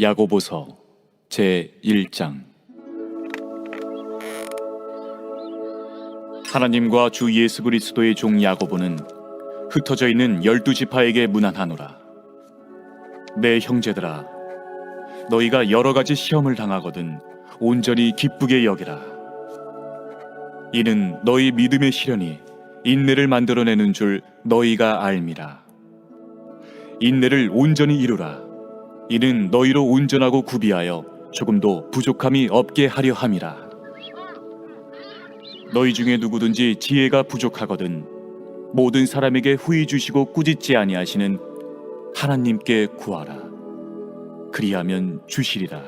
야고보서 제 1장. 하나님과 주 예수 그리스도의 종 야고보는 흩어져 있는 열두 지파에게 문안하노라. 내 형제들아 너희가 여러 가지 시험을 당하거든 온전히 기쁘게 여기라. 이는 너희 믿음의 시련이 인내를 만들어내는 줄 너희가 알미라. 인내를 온전히 이루라 이는 너희로 온전하고 구비하여 조금도 부족함이 없게 하려 함이라. 너희 중에 누구든지 지혜가 부족하거든 모든 사람에게 후히 주시고 꾸짖지 아니하시는 하나님께 구하라. 그리하면 주시리라.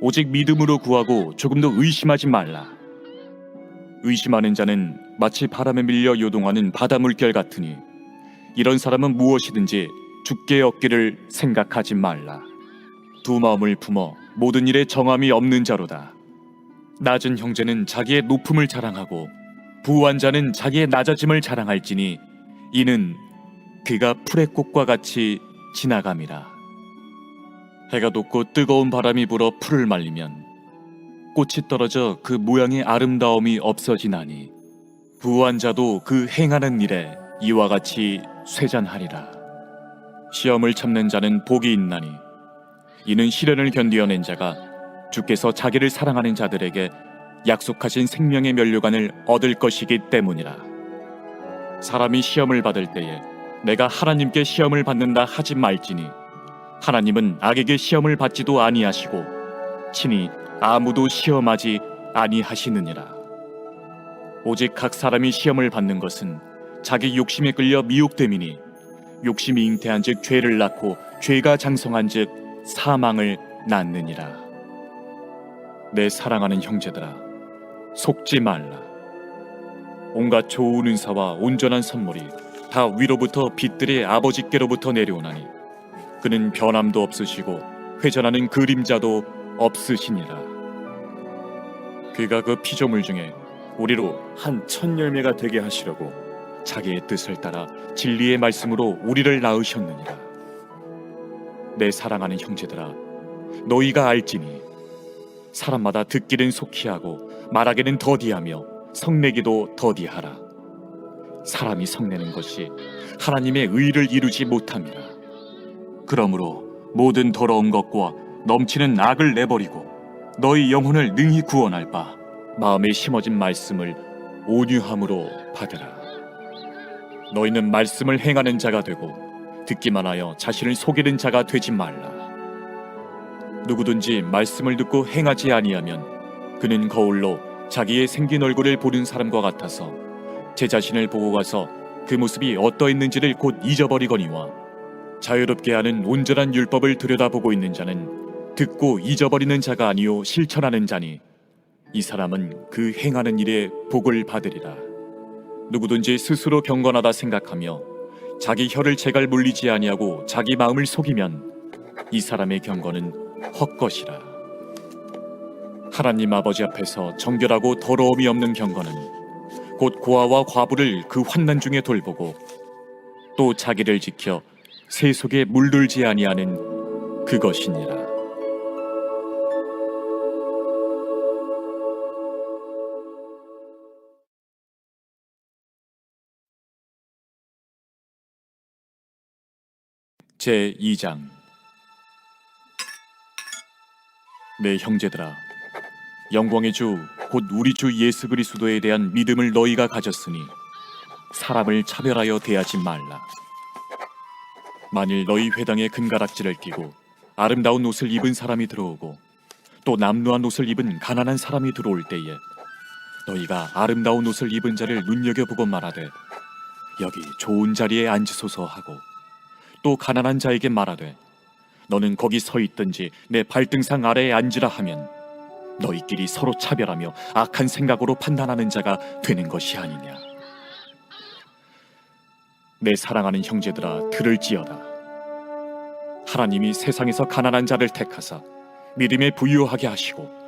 오직 믿음으로 구하고 조금도 의심하지 말라. 의심하는 자는 마치 바람에 밀려 요동하는 바다 물결 같으니 이런 사람은 무엇이든지 죽게 얻기를 생각하지 말라. 두 마음을 품어 모든 일에 정함이 없는 자로다. 낮은 형제는 자기의 높음을 자랑하고 부한 자는 자기의 낮아짐을 자랑할지니 이는 그가 풀의 꽃과 같이 지나감이라. 해가 돋고 뜨거운 바람이 불어 풀을 말리면 꽃이 떨어져 그 모양의 아름다움이 없어지나니 부한 자도 그 행하는 일에 이와 같이 쇠잔하리라. 시험을 참는 자는 복이 있나니 이는 시련을 견디어낸 자가 주께서 자기를 사랑하는 자들에게 약속하신 생명의 면류관을 얻을 것이기 때문이라. 사람이 시험을 받을 때에 내가 하나님께 시험을 받는다 하지 말지니 하나님은 악에게 시험을 받지도 아니하시고 친히 아무도 시험하지 아니하시느니라. 오직 각 사람이 시험을 받는 것은 자기 욕심에 끌려 미혹됨이니 욕심이 잉태한즉 죄를 낳고 죄가 장성한즉 사망을 낳느니라. 내 사랑하는 형제들아, 속지 말라. 온갖 좋은 은사와 온전한 선물이 다 위로부터 빛들의 아버지께로부터 내려오나니 그는 변함도 없으시고 회전하는 그림자도 없으시니라. 그가 그 피조물 중에 우리로 한천 열매가 되게 하시려고 자기의 뜻을 따라 진리의 말씀으로 우리를 낳으셨느니라. 내 사랑하는 형제들아, 너희가 알지니 사람마다 듣기는 속히 하고 말하기는 더디하며 성내기도 더디하라. 사람이 성내는 것이 하나님의 의를 이루지 못함이라. 그러므로 모든 더러운 것과 넘치는 악을 내버리고 너희 영혼을 능히 구원할 바 마음에 심어진 말씀을 온유함으로 받으라. 너희는 말씀을 행하는 자가 되고 듣기만 하여 자신을 속이는 자가 되지 말라. 누구든지 말씀을 듣고 행하지 아니하면 그는 거울로 자기의 생긴 얼굴을 보는 사람과 같아서 제 자신을 보고 가서 그 모습이 어떠했는지를 곧 잊어버리거니와 자유롭게 하는 온전한 율법을 들여다보고 있는 자는 듣고 잊어버리는 자가 아니요 실천하는 자니 이 사람은 그 행하는 일에 복을 받으리라. 누구든지 스스로 경건하다 생각하며 자기 혀를 제갈 물리지 아니하고 자기 마음을 속이면 이 사람의 경건은 헛것이라. 하나님 아버지 앞에서 정결하고 더러움이 없는 경건은 곧 고아와 과부를 그 환난 중에 돌보고 또 자기를 지켜 새 속에 물들지 아니하는 그것이니라. 제 2장. 내 형제들아 영광의 주 곧 우리 주 예수 그리스도에 대한 믿음을 너희가 가졌으니 사람을 차별하여 대하지 말라. 만일 너희 회당에 금가락지를 끼고 아름다운 옷을 입은 사람이 들어오고 또 남루한 옷을 입은 가난한 사람이 들어올 때에 너희가 아름다운 옷을 입은 자를 눈여겨보고 말하되 여기 좋은 자리에 앉으소서 하고 또 가난한 자에게 말하되 너는 거기 서 있든지 내 발등상 아래에 앉으라 하면 너희끼리 서로 차별하며 악한 생각으로 판단하는 자가 되는 것이 아니냐. 내 사랑하는 형제들아 들을지어다 하나님이 세상에서 가난한 자를 택하사 믿음에 부유하게 하시고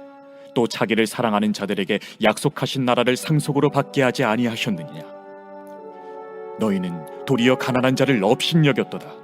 또 자기를 사랑하는 자들에게 약속하신 나라를 상속으로 받게 하지 아니하셨느냐. 너희는 도리어 가난한 자를 업신여겼도다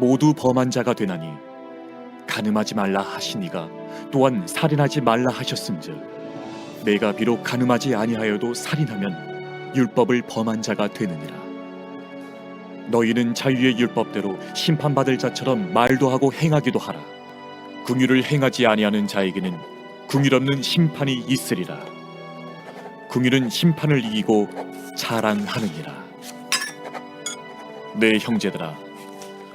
모두 범한 자가 되나니 가늠하지 말라 하시니가 또한 살인하지 말라 하셨음즉 내가 비록 가늠하지 아니하여도 살인하면 율법을 범한 자가 되느니라. 너희는 자유의 율법대로 심판받을 자처럼 말도 하고 행하기도 하라. 궁유를 행하지 아니하는 자에게는 궁율 없는 심판이 있으리라. 궁율은 심판을 이기고 자랑하느니라. 내 형제들아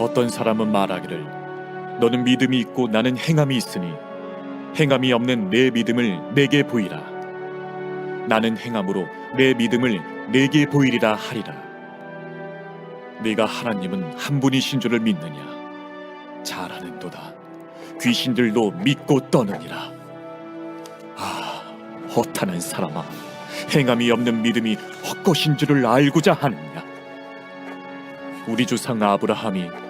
어떤 사람은 말하기를 너는 믿음이 있고 나는 행함이 있으니 행함이 없는 내 믿음을 내게 보이라. 나는 행함으로 내 믿음을 내게 보이리라 하리라. 네가 하나님은 한 분이신 줄을 믿느냐? 잘하는도다. 귀신들도 믿고 떠느니라. 아 허탄한 사람아 행함이 없는 믿음이 헛것인 줄을 알고자 하느냐? 우리 조상 아브라함이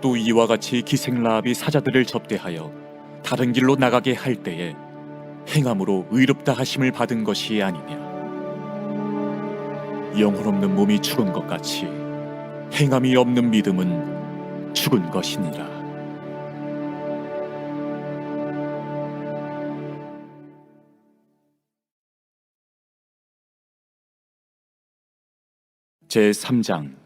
또 이와 같이 기생라합이 사자들을 접대하여 다른 길로 나가게 할 때에 행함으로 의롭다 하심을 받은 것이 아니냐. 영혼 없는 몸이 죽은 것 같이 행함이 없는 믿음은 죽은 것이니라. 제 3장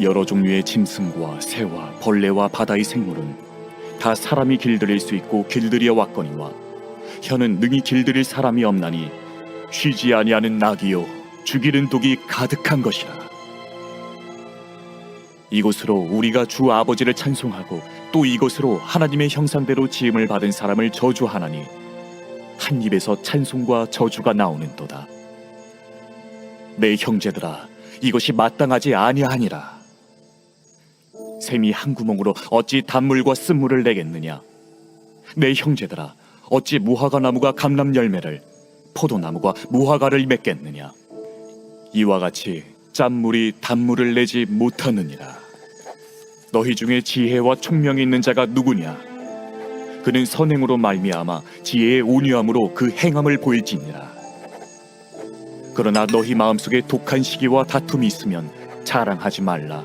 여러 종류의 짐승과 새와 벌레와 바다의 생물은 다 사람이 길들일 수 있고 길들여 왔거니와 혀는 능히 길들일 사람이 없나니 쉬지 아니하는 낙이요 죽이는 독이 가득한 것이라. 이곳으로 우리가 주 아버지를 찬송하고 또 이곳으로 하나님의 형상대로 지음을 받은 사람을 저주하나니 한 입에서 찬송과 저주가 나오는도다. 내 형제들아 이것이 마땅하지 아니하니라 샘이 한 구멍으로 어찌 단물과 쓴물을 내겠느냐? 내 형제들아 어찌 무화과 나무가 감람 열매를 포도나무가 무화과를 맺겠느냐? 이와 같이 짠물이 단물을 내지 못하느니라. 너희 중에 지혜와 총명이 있는 자가 누구냐? 그는 선행으로 말미암아 지혜의 온유함으로 그 행함을 보일지니라. 그러나 너희 마음속에 독한 시기와 다툼이 있으면 자랑하지 말라.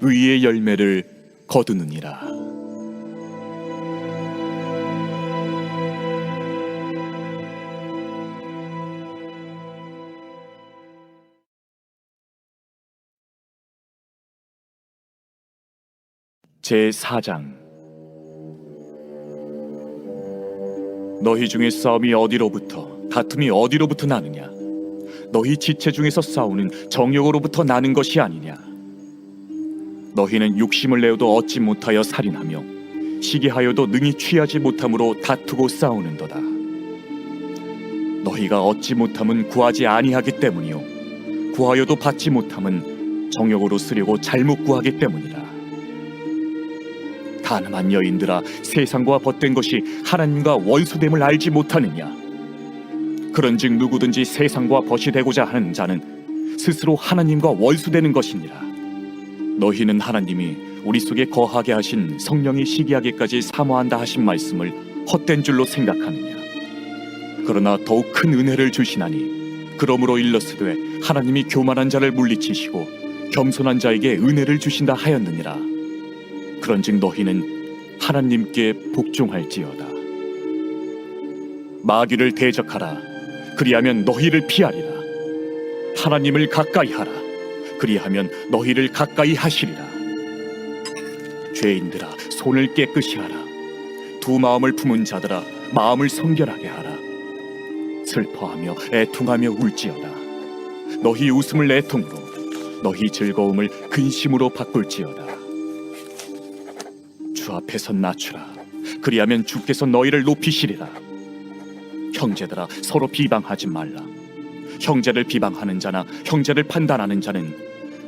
의의 열매를 거두느니라. 제 4장. 너희 중에 싸움이 어디로부터 다툼이 어디로부터 나느냐? 너희 지체 중에서 싸우는 정욕으로부터 나는 것이 아니냐 너희는 욕심을 내어도 얻지 못하여 살인하며 시기하여도 능히 취하지 못함으로 다투고 싸우는도다. 너희가 얻지 못함은 구하지 아니하기 때문이요. 구하여도 받지 못함은 정욕으로 쓰려고 잘못 구하기 때문이라. 가늠한 여인들아 세상과 벗된 것이 하나님과 원수됨을 알지 못하느냐? 그런즉 누구든지 세상과 벗이 되고자 하는 자는 스스로 하나님과 원수되는 것이니라 너희는 하나님이 우리 속에 거하게 하신 성령이 시기하기까지 사모한다 하신 말씀을 헛된 줄로 생각하느냐 그러나 더욱 큰 은혜를 주시나니 그러므로 일러스되 하나님이 교만한 자를 물리치시고 겸손한 자에게 은혜를 주신다 하였느니라 그런즉 너희는 하나님께 복종할지어다. 마귀를 대적하라. 그리하면 너희를 피하리라. 하나님을 가까이 하라. 그리하면 너희를 가까이 하시리라. 죄인들아, 손을 깨끗이 하라. 두 마음을 품은 자들아, 마음을 성결하게 하라. 슬퍼하며 애통하며 울지어다. 너희 웃음을 애통으로, 너희 즐거움을 근심으로 바꿀지어다. 주 앞에서 낮추라. 그리하면 주께서 너희를 높이시리라. 형제들아 서로 비방하지 말라. 형제를 비방하는 자나 형제를 판단하는 자는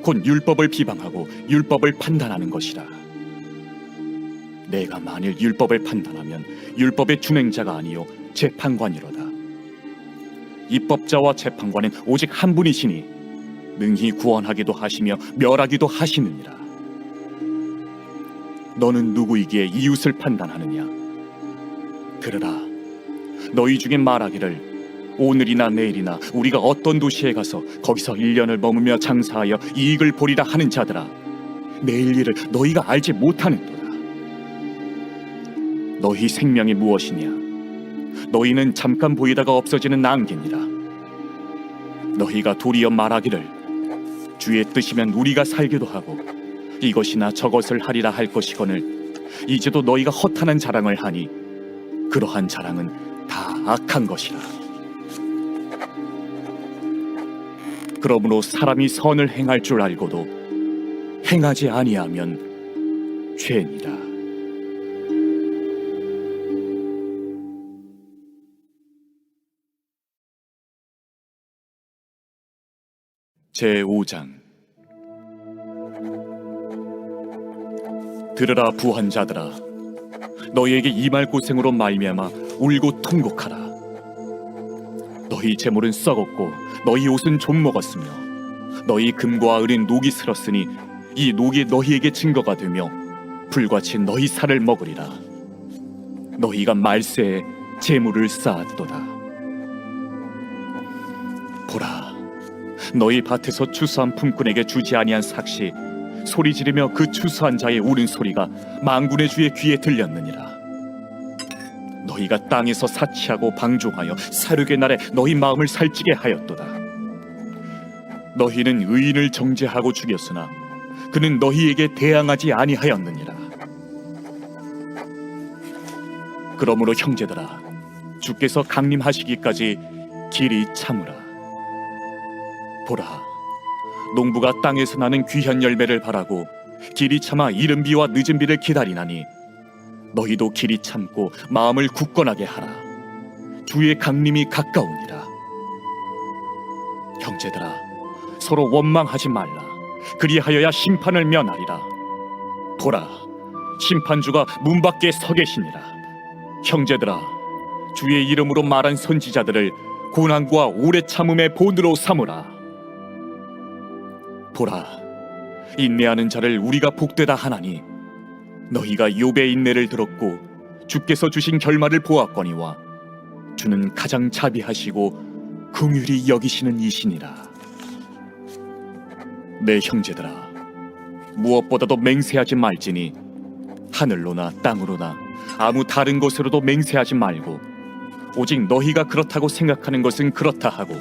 곧 율법을 비방하고 율법을 판단하는 것이라. 내가 만일 율법을 판단하면 율법의 준행자가 아니요 재판관이로다. 입법자와 재판관은 오직 한 분이시니 능히 구원하기도 하시며 멸하기도 하시느니라. 너는 누구이기에 이웃을 판단하느냐? 들으라. 너희 중에 말하기를 오늘이나 내일이나 우리가 어떤 도시에 가서 거기서 1년을 머무며 장사하여 이익을 보리라 하는 자들아. 내일 일을 너희가 알지 못하는도다. 너희 생명이 무엇이냐? 너희는 잠깐 보이다가 없어지는 안개니라. 너희가 도리어 말하기를 주의 뜻이면 우리가 살기도 하고 이것이나 저것을 하리라 할 것이거늘 이제도 너희가 허탄한 자랑을 하니 그러한 자랑은 다 악한 것이라 그러므로 사람이 선을 행할 줄 알고도 행하지 아니하면 죄니라 제 5장. 들으라 부한 자들아 너희에게 이 말 고생으로 말미암아 울고 통곡하라 너희 재물은 썩었고 너희 옷은 좀 먹었으며 너희 금과 은은 녹이 슬었으니 이 녹이 너희에게 증거가 되며 불같이 너희 살을 먹으리라 너희가 말세에 재물을 쌓았도다 보라 너희 밭에서 추수한 품꾼에게 주지 아니한 삭시 소리 지르며 그 추수한 자의 우는 소리가 망군의 주의 귀에 들렸느니라. 너희가 땅에서 사치하고 방종하여 사륙의 날에 너희 마음을 살찌게 하였도다. 너희는 의인을 정죄하고 죽였으나 그는 너희에게 대항하지 아니하였느니라. 그러므로 형제들아 주께서 강림하시기까지 길이 참으라. 보라. 농부가 땅에서 나는 귀한 열매를 바라고 길이 참아 이른 비와 늦은 비를 기다리나니 너희도 길이 참고 마음을 굳건하게 하라 주의 강림이 가까우니라 형제들아 서로 원망하지 말라. 그리하여야 심판을 면하리라. 보라, 심판주가 문 밖에 서 계시니라. 형제들아, 주의 이름으로 말한 선지자들을 고난과 오래 참음의 본으로 삼으라. 보라, 인내하는 자를 우리가 복되다 하나니 너희가 욥의 인내를 들었고 주께서 주신 결말을 보았거니와 주는 가장 자비하시고 긍휼히 여기시는 이시니라. 내 형제들아, 무엇보다도 맹세하지 말지니 하늘로나 땅으로나 아무 다른 곳으로도 맹세하지 말고 오직 너희가 그렇다고 생각하는 것은 그렇다 하고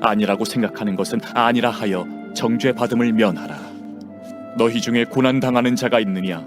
아니라고 생각하는 것은 아니라 하여 정죄 받음을 면하라. 너희 중에 고난 당하는 자가 있느냐?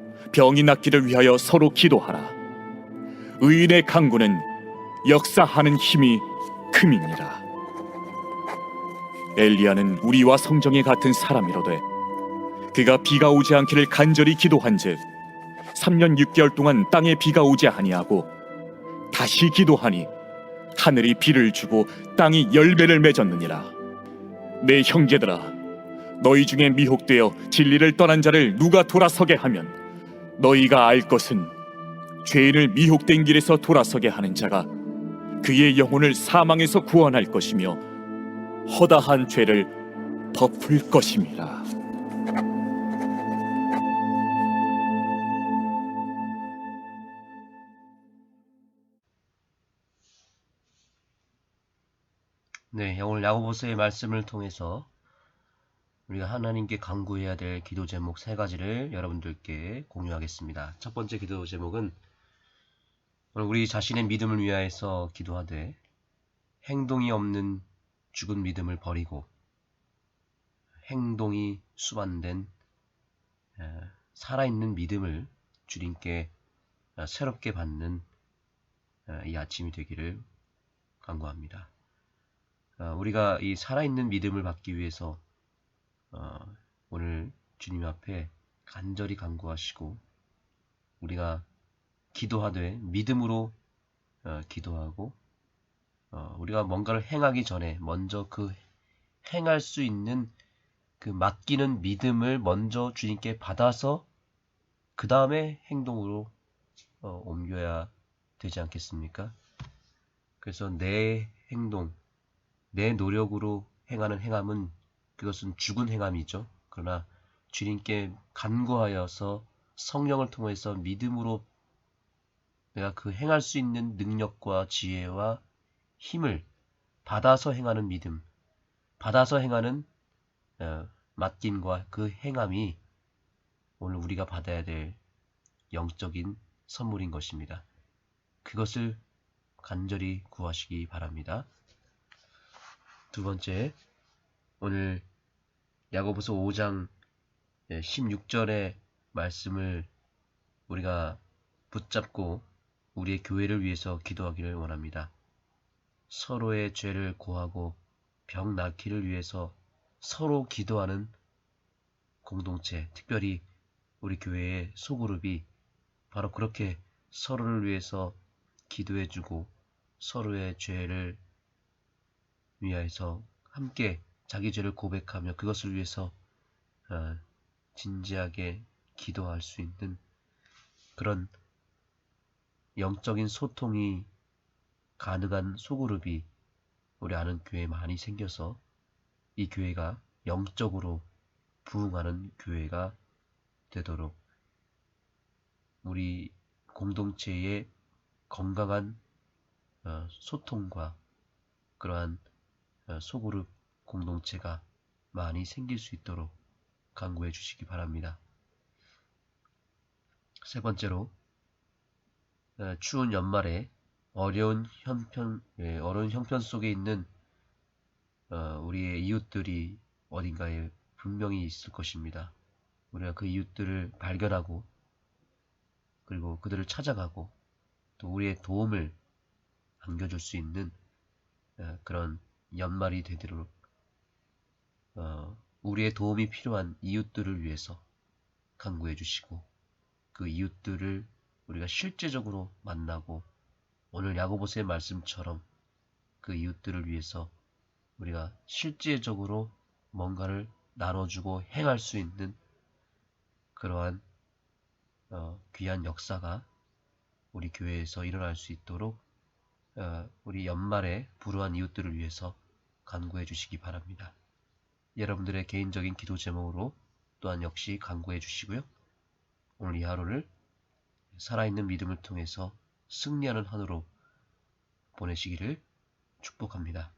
병이 낫기를 위하여 서로 기도하라. 의인의 강구는 역사하는 힘이 큼이니라. 엘리야는 우리와 성정이 같은 사람이로되 그가 비가 오지 않기를 간절히 기도한즉 3년 6개월 동안 땅에 비가 오지 아니하고 다시 기도하니 하늘이 비를 주고 땅이 열매를 맺었느니라. 내 형제들아, 너희 중에 미혹되어 진리를 떠난 자를 누가 돌아서게 하면 너희가 알 것은 죄인을 미혹된 길에서 돌아서게 하는 자가 그의 영혼을 사망에서 구원할 것이며 허다한 죄를 덮을 것임이라. 네, 오늘 야고보서의 말씀을 통해서 우리가 하나님께 간구해야 될 기도 제목 세 가지를 여러분들께 공유하겠습니다. 첫 번째 기도 제목은 우리 자신의 믿음을 위하여서 기도하되 행동이 없는 죽은 믿음을 버리고 행동이 수반된 에, 살아있는 믿음을 주님께 어, 새롭게 받는 어, 이 아침이 되기를 간구합니다. 어, 우리가 이 살아있는 믿음을 받기 위해서 어, 오늘 주님 앞에 간절히 간구하시고 우리가 기도하되 믿음으로 어, 기도하고 어, 우리가 뭔가를 행하기 전에 먼저 그 행할 수 있는 그 맡기는 믿음을 먼저 주님께 받아서 그 다음에 행동으로 어, 옮겨야 되지 않겠습니까? 그래서 내 행동, 내 노력으로 행하는 행함은 그것은 죽은 행함이죠. 그러나 주님께 간구하여서 성령을 통해서 믿음으로 내가 그 행할 수 있는 능력과 지혜와 힘을 받아서 행하는 믿음, 받아서 행하는 어, 맡김과 그 행함이 오늘 우리가 받아야 될 영적인 선물인 것입니다. 그것을 간절히 구하시기 바랍니다. 두 번째, 오늘 야고보서 5장 16절의 말씀을 우리가 붙잡고 우리의 교회를 위해서 기도하기를 원합니다. 서로의 죄를 고하고 병 낫기를 위해서 서로 기도하는 공동체, 특별히 우리 교회의 소그룹이 바로 그렇게 서로를 위해서 기도해주고 서로의 죄를 위하여서 함께 자기 죄를 고백하며 그것을 위해서 어, 진지하게 기도할 수 있는 그런 영적인 소통이 가능한 소그룹이 우리 아는 교회에 많이 생겨서 이 교회가 영적으로 부흥하는 교회가 되도록 우리 공동체의 건강한 어, 소통과 그러한 어, 소그룹 공동체가 많이 생길 수 있도록 강구해 주시기 바랍니다. 세 번째로 어, 추운 연말에 어려운 형편 예, 어려운 형편 속에 있는 어, 우리의 이웃들이 어딘가에 분명히 있을 것입니다. 우리가 그 이웃들을 발견하고 그리고 그들을 찾아가고 또 우리의 도움을 안겨줄 수 있는 어, 그런 연말이 되도록 어, 우리의 도움이 필요한 이웃들을 위해서 간구해 주시고 그 이웃들을 우리가 실제적으로 만나고 오늘 야고보서의 말씀처럼 그 이웃들을 위해서 우리가 실제적으로 뭔가를 나눠주고 행할 수 있는 그러한 어, 귀한 역사가 우리 교회에서 일어날 수 있도록 어, 우리 연말에 불우한 이웃들을 위해서 간구해 주시기 바랍니다. 여러분들의 개인적인 기도 제목으로 또한 역시 간구해 주시고요. 오늘 이 하루를 살아있는 믿음을 통해서 승리하는 한으로 보내시기를 축복합니다.